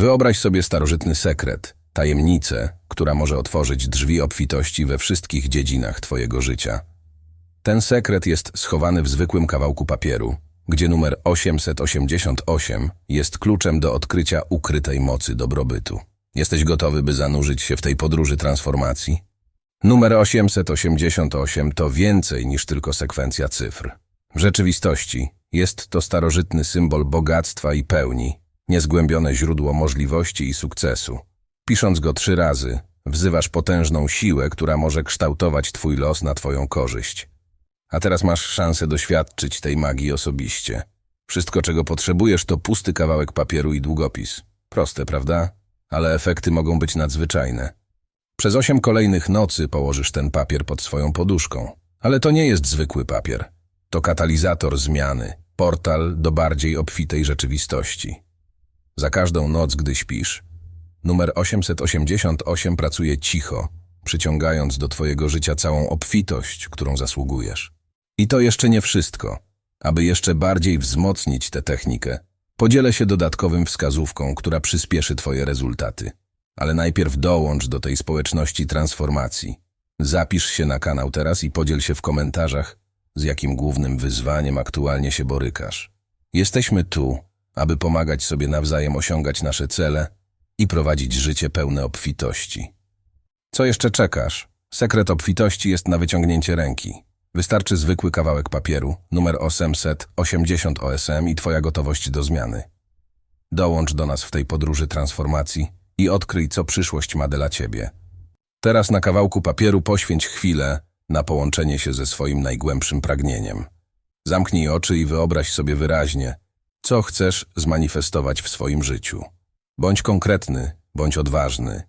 Wyobraź sobie starożytny sekret, tajemnicę, która może otworzyć drzwi obfitości we wszystkich dziedzinach Twojego życia. Ten sekret jest schowany w zwykłym kawałku papieru, gdzie numer 888 jest kluczem do odkrycia ukrytej mocy dobrobytu. Jesteś gotowy, by zanurzyć się w tej podróży transformacji? Numer 888 to więcej niż tylko sekwencja cyfr. W rzeczywistości jest to starożytny symbol bogactwa i pełni, niezgłębione źródło możliwości i sukcesu. Pisząc go trzy razy, wzywasz potężną siłę, która może kształtować twój los na twoją korzyść. A teraz masz szansę doświadczyć tej magii osobiście. Wszystko, czego potrzebujesz, to pusty kawałek papieru i długopis. Proste, prawda? Ale efekty mogą być nadzwyczajne. Przez osiem kolejnych nocy położysz ten papier pod swoją poduszką. Ale to nie jest zwykły papier. To katalizator zmiany, portal do bardziej obfitej rzeczywistości. Za każdą noc, gdy śpisz, numer 888 pracuje cicho, przyciągając do twojego życia całą obfitość, którą zasługujesz. I to jeszcze nie wszystko. Aby jeszcze bardziej wzmocnić tę technikę, podzielę się dodatkowym wskazówką, która przyspieszy twoje rezultaty. Ale najpierw dołącz do tej społeczności transformacji. Zapisz się na kanał teraz i podziel się w komentarzach, z jakim głównym wyzwaniem aktualnie się borykasz. Jesteśmy tu, aby pomagać sobie nawzajem osiągać nasze cele i prowadzić życie pełne obfitości. Co jeszcze czekasz? Sekret obfitości jest na wyciągnięcie ręki. Wystarczy zwykły kawałek papieru, numer 880 OSM i Twoja gotowość do zmiany. Dołącz do nas w tej podróży transformacji i odkryj, co przyszłość ma dla Ciebie. Teraz na kawałku papieru poświęć chwilę na połączenie się ze swoim najgłębszym pragnieniem. Zamknij oczy i wyobraź sobie wyraźnie, co chcesz zmanifestować w swoim życiu. Bądź konkretny, bądź odważny.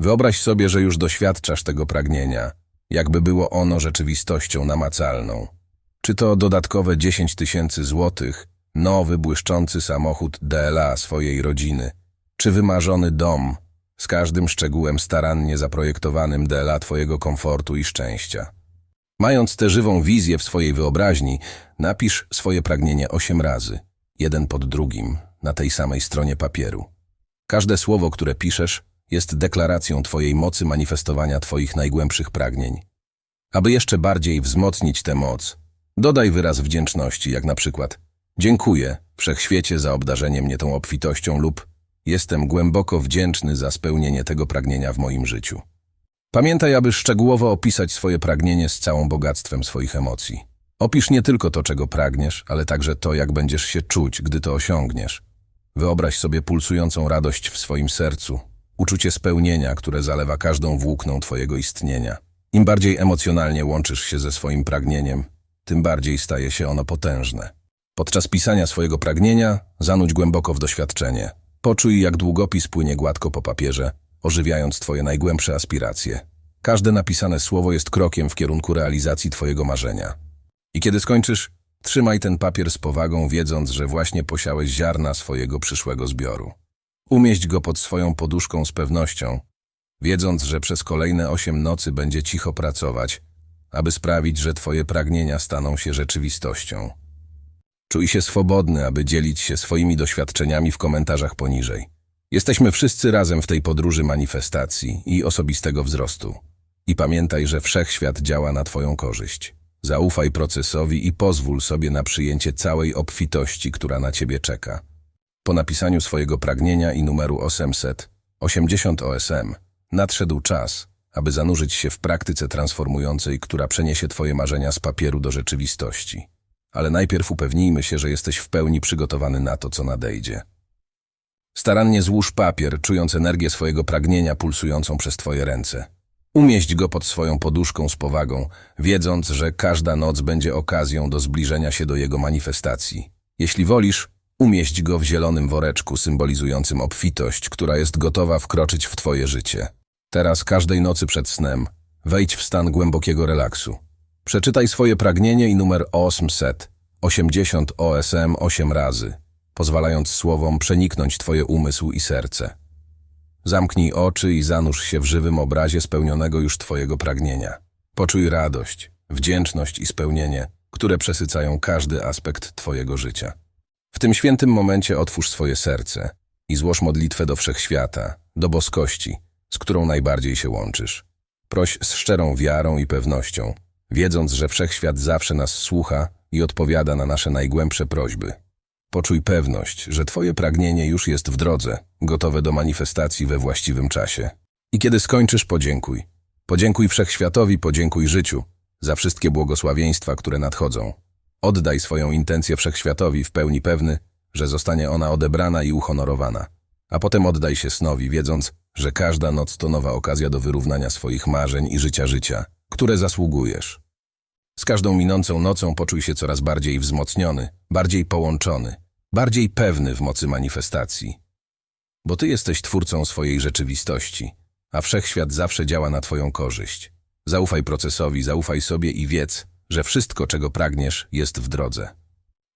Wyobraź sobie, że już doświadczasz tego pragnienia, jakby było ono rzeczywistością namacalną. Czy to dodatkowe 10 tysięcy złotych, nowy, błyszczący samochód DLA swojej rodziny, czy wymarzony dom, z każdym szczegółem starannie zaprojektowanym DLA Twojego komfortu i szczęścia. Mając tę żywą wizję w swojej wyobraźni, napisz swoje pragnienie osiem razy, jeden pod drugim, na tej samej stronie papieru. Każde słowo, które piszesz, jest deklaracją Twojej mocy manifestowania Twoich najgłębszych pragnień. Aby jeszcze bardziej wzmocnić tę moc, dodaj wyraz wdzięczności, jak na przykład Dziękuję, Wszechświecie, za obdarzenie mnie tą obfitością lub Jestem głęboko wdzięczny za spełnienie tego pragnienia w moim życiu. Pamiętaj, aby szczegółowo opisać swoje pragnienie z całym bogactwem swoich emocji. Opisz nie tylko to, czego pragniesz, ale także to, jak będziesz się czuć, gdy to osiągniesz. Wyobraź sobie pulsującą radość w swoim sercu, uczucie spełnienia, które zalewa każdą włókną Twojego istnienia. Im bardziej emocjonalnie łączysz się ze swoim pragnieniem, tym bardziej staje się ono potężne. Podczas pisania swojego pragnienia zanudź głęboko w doświadczenie. Poczuj, jak długopis płynie gładko po papierze, ożywiając Twoje najgłębsze aspiracje. Każde napisane słowo jest krokiem w kierunku realizacji Twojego marzenia. I kiedy skończysz, trzymaj ten papier z powagą, wiedząc, że właśnie posiałeś ziarna swojego przyszłego zbioru. Umieść go pod swoją poduszką z pewnością, wiedząc, że przez kolejne osiem nocy będzie cicho pracować, aby sprawić, że Twoje pragnienia staną się rzeczywistością. Czuj się swobodny, aby dzielić się swoimi doświadczeniami w komentarzach poniżej. Jesteśmy wszyscy razem w tej podróży manifestacji i osobistego wzrostu. I pamiętaj, że wszechświat działa na Twoją korzyść. Zaufaj procesowi i pozwól sobie na przyjęcie całej obfitości, która na Ciebie czeka. Po napisaniu swojego pragnienia i numeru 800, 80 OSM, nadszedł czas, aby zanurzyć się w praktyce transformującej, która przeniesie Twoje marzenia z papieru do rzeczywistości. Ale najpierw upewnijmy się, że jesteś w pełni przygotowany na to, co nadejdzie. Starannie złóż papier, czując energię swojego pragnienia pulsującą przez Twoje ręce. Umieść go pod swoją poduszką z powagą, wiedząc, że każda noc będzie okazją do zbliżenia się do jego manifestacji. Jeśli wolisz, umieść go w zielonym woreczku symbolizującym obfitość, która jest gotowa wkroczyć w Twoje życie. Teraz każdej nocy przed snem wejdź w stan głębokiego relaksu. Przeczytaj swoje pragnienie i numer 800, 80 OSM 8 razy, pozwalając słowom przeniknąć Twoje umysł i serce. Zamknij oczy i zanurz się w żywym obrazie spełnionego już Twojego pragnienia. Poczuj radość, wdzięczność i spełnienie, które przesycają każdy aspekt Twojego życia. W tym świętym momencie otwórz swoje serce i złoż modlitwę do wszechświata, do boskości, z którą najbardziej się łączysz. Proś z szczerą wiarą i pewnością, wiedząc, że wszechświat zawsze nas słucha i odpowiada na nasze najgłębsze prośby. Poczuj pewność, że Twoje pragnienie już jest w drodze, gotowe do manifestacji we właściwym czasie. I kiedy skończysz, podziękuj. Podziękuj wszechświatowi, podziękuj życiu za wszystkie błogosławieństwa, które nadchodzą. Oddaj swoją intencję wszechświatowi w pełni pewny, że zostanie ona odebrana i uhonorowana. A potem oddaj się snowi, wiedząc, że każda noc to nowa okazja do wyrównania swoich marzeń i życia życia, które zasługujesz. Z każdą minącą nocą poczuj się coraz bardziej wzmocniony, bardziej połączony, bardziej pewny w mocy manifestacji. Bo ty jesteś twórcą swojej rzeczywistości, a wszechświat zawsze działa na twoją korzyść. Zaufaj procesowi, zaufaj sobie i wiedz, że wszystko, czego pragniesz, jest w drodze.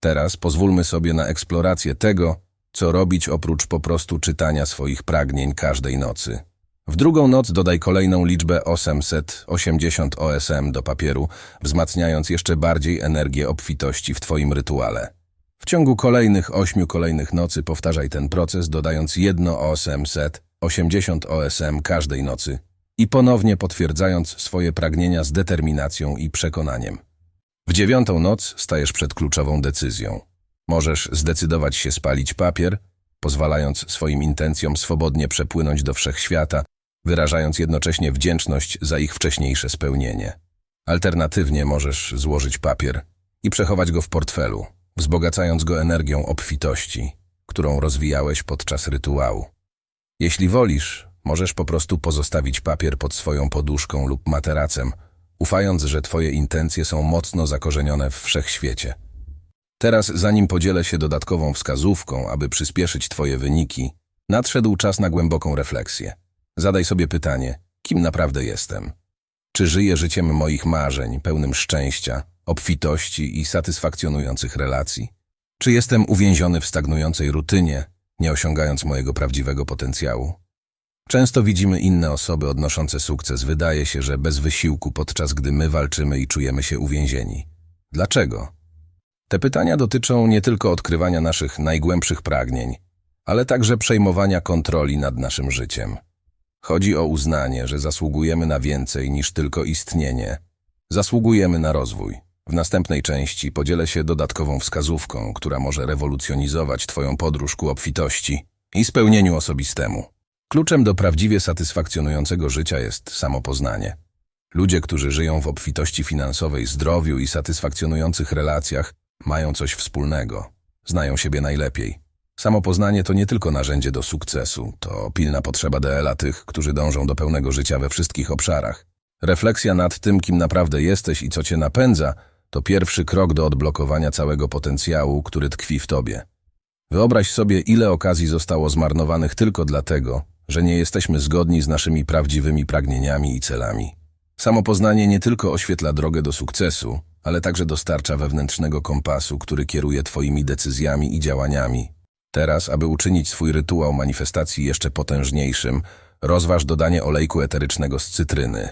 Teraz pozwólmy sobie na eksplorację tego, co robić oprócz po prostu czytania swoich pragnień każdej nocy. W drugą noc dodaj kolejną liczbę 880 OSM do papieru, wzmacniając jeszcze bardziej energię obfitości w Twoim rytuale. W ciągu kolejnych ośmiu kolejnych nocy powtarzaj ten proces, dodając jedno 880 OSM każdej nocy i ponownie potwierdzając swoje pragnienia z determinacją i przekonaniem. W dziewiątą noc stajesz przed kluczową decyzją. Możesz zdecydować się spalić papier, pozwalając swoim intencjom swobodnie przepłynąć do wszechświata, wyrażając jednocześnie wdzięczność za ich wcześniejsze spełnienie. Alternatywnie możesz złożyć papier i przechować go w portfelu, wzbogacając go energią obfitości, którą rozwijałeś podczas rytuału. Jeśli wolisz, możesz po prostu pozostawić papier pod swoją poduszką lub materacem, ufając, że Twoje intencje są mocno zakorzenione w wszechświecie. Teraz, zanim podzielę się dodatkową wskazówką, aby przyspieszyć Twoje wyniki, nadszedł czas na głęboką refleksję. Zadaj sobie pytanie, kim naprawdę jestem? Czy żyję życiem moich marzeń, pełnym szczęścia, obfitości i satysfakcjonujących relacji? Czy jestem uwięziony w stagnującej rutynie, nie osiągając mojego prawdziwego potencjału? Często widzimy inne osoby odnoszące sukces. Wydaje się, że bez wysiłku, podczas gdy my walczymy i czujemy się uwięzieni. Dlaczego? Te pytania dotyczą nie tylko odkrywania naszych najgłębszych pragnień, ale także przejmowania kontroli nad naszym życiem. Chodzi o uznanie, że zasługujemy na więcej niż tylko istnienie. Zasługujemy na rozwój. W następnej części podzielę się dodatkową wskazówką, która może rewolucjonizować Twoją podróż ku obfitości i spełnieniu osobistemu. Kluczem do prawdziwie satysfakcjonującego życia jest samopoznanie. Ludzie, którzy żyją w obfitości finansowej, zdrowiu i satysfakcjonujących relacjach, mają coś wspólnego. Znają siebie najlepiej. Samopoznanie to nie tylko narzędzie do sukcesu, to pilna potrzeba DL-a tych, którzy dążą do pełnego życia we wszystkich obszarach. Refleksja nad tym, kim naprawdę jesteś i co cię napędza, to pierwszy krok do odblokowania całego potencjału, który tkwi w tobie. Wyobraź sobie, ile okazji zostało zmarnowanych tylko dlatego, że nie jesteśmy zgodni z naszymi prawdziwymi pragnieniami i celami. Samopoznanie nie tylko oświetla drogę do sukcesu, ale także dostarcza wewnętrznego kompasu, który kieruje Twoimi decyzjami i działaniami. Teraz, aby uczynić swój rytuał manifestacji jeszcze potężniejszym, rozważ dodanie olejku eterycznego z cytryny.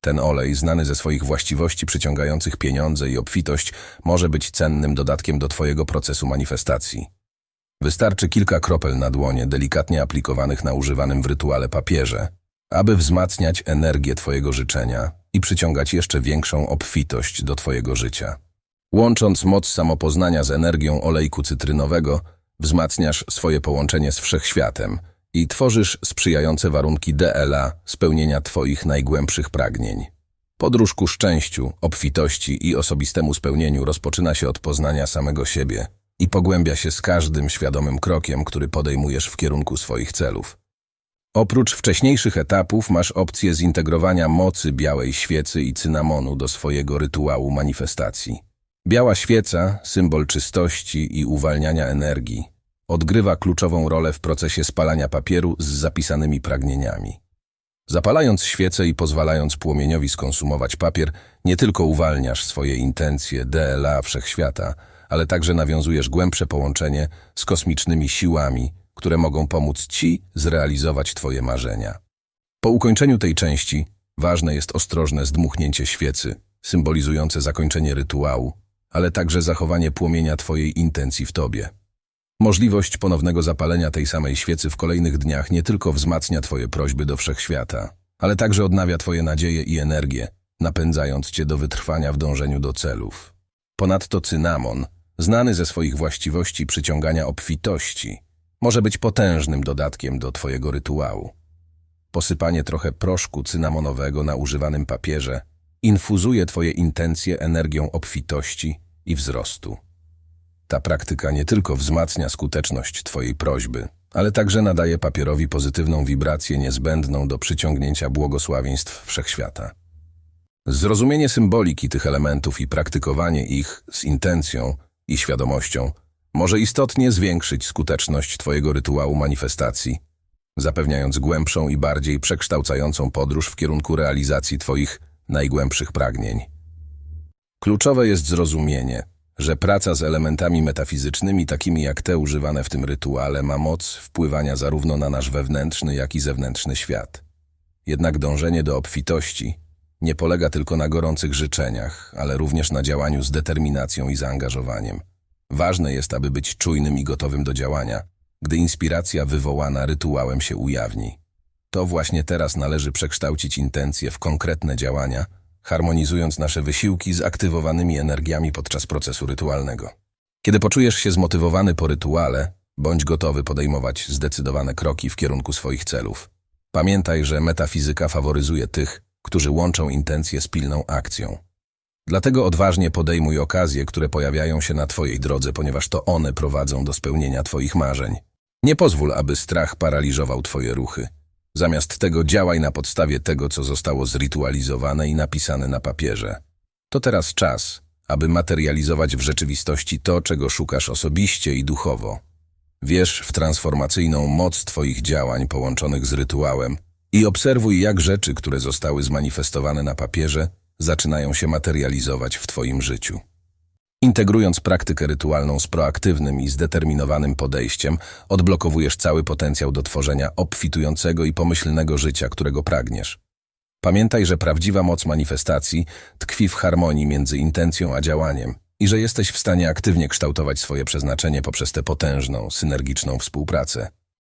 Ten olej, znany ze swoich właściwości przyciągających pieniądze i obfitość, może być cennym dodatkiem do Twojego procesu manifestacji. Wystarczy kilka kropel na dłonie, delikatnie aplikowanych na używanym w rytuale papierze, aby wzmacniać energię Twojego życzenia i przyciągać jeszcze większą obfitość do Twojego życia. Łącząc moc samopoznania z energią olejku cytrynowego, wzmacniasz swoje połączenie z wszechświatem i tworzysz sprzyjające warunki DLA spełnienia Twoich najgłębszych pragnień. Podróż ku szczęściu, obfitości i osobistemu spełnieniu rozpoczyna się od poznania samego siebie i pogłębia się z każdym świadomym krokiem, który podejmujesz w kierunku swoich celów. Oprócz wcześniejszych etapów masz opcję zintegrowania mocy białej świecy i cynamonu do swojego rytuału manifestacji. Biała świeca, symbol czystości i uwalniania energii, odgrywa kluczową rolę w procesie spalania papieru z zapisanymi pragnieniami. Zapalając świecę i pozwalając płomieniowi skonsumować papier, nie tylko uwalniasz swoje intencje DLA wszechświata, ale także nawiązujesz głębsze połączenie z kosmicznymi siłami, które mogą pomóc Ci zrealizować Twoje marzenia. Po ukończeniu tej części ważne jest ostrożne zdmuchnięcie świecy, symbolizujące zakończenie rytuału, ale także zachowanie płomienia Twojej intencji w Tobie. Możliwość ponownego zapalenia tej samej świecy w kolejnych dniach nie tylko wzmacnia Twoje prośby do wszechświata, ale także odnawia Twoje nadzieje i energię, napędzając Cię do wytrwania w dążeniu do celów. Ponadto cynamon, znany ze swoich właściwości przyciągania obfitości, może być potężnym dodatkiem do Twojego rytuału. Posypanie trochę proszku cynamonowego na używanym papierze infuzuje Twoje intencje energią obfitości i wzrostu. Ta praktyka nie tylko wzmacnia skuteczność Twojej prośby, ale także nadaje papierowi pozytywną wibrację niezbędną do przyciągnięcia błogosławieństw wszechświata. Zrozumienie symboliki tych elementów i praktykowanie ich z intencją i świadomością może istotnie zwiększyć skuteczność Twojego rytuału manifestacji, zapewniając głębszą i bardziej przekształcającą podróż w kierunku realizacji Twoich najgłębszych pragnień. Kluczowe jest zrozumienie, że praca z elementami metafizycznymi, takimi jak te używane w tym rytuale, ma moc wpływania zarówno na nasz wewnętrzny, jak i zewnętrzny świat. Jednak dążenie do obfitości nie polega tylko na gorących życzeniach, ale również na działaniu z determinacją i zaangażowaniem. Ważne jest, aby być czujnym i gotowym do działania, gdy inspiracja wywołana rytuałem się ujawni. To właśnie teraz należy przekształcić intencje w konkretne działania, harmonizując nasze wysiłki z aktywowanymi energiami podczas procesu rytualnego. Kiedy poczujesz się zmotywowany po rytuale, bądź gotowy podejmować zdecydowane kroki w kierunku swoich celów. Pamiętaj, że metafizyka faworyzuje tych, którzy łączą intencje z pilną akcją. Dlatego odważnie podejmuj okazje, które pojawiają się na Twojej drodze, ponieważ to one prowadzą do spełnienia Twoich marzeń. Nie pozwól, aby strach paraliżował Twoje ruchy. Zamiast tego działaj na podstawie tego, co zostało zritualizowane i napisane na papierze. To teraz czas, aby materializować w rzeczywistości to, czego szukasz osobiście i duchowo. Wierz w transformacyjną moc Twoich działań połączonych z rytuałem i obserwuj, jak rzeczy, które zostały zmanifestowane na papierze, zaczynają się materializować w Twoim życiu. Integrując praktykę rytualną z proaktywnym i zdeterminowanym podejściem, odblokowujesz cały potencjał do tworzenia obfitującego i pomyślnego życia, którego pragniesz. Pamiętaj, że prawdziwa moc manifestacji tkwi w harmonii między intencją a działaniem i że jesteś w stanie aktywnie kształtować swoje przeznaczenie poprzez tę potężną, synergiczną współpracę.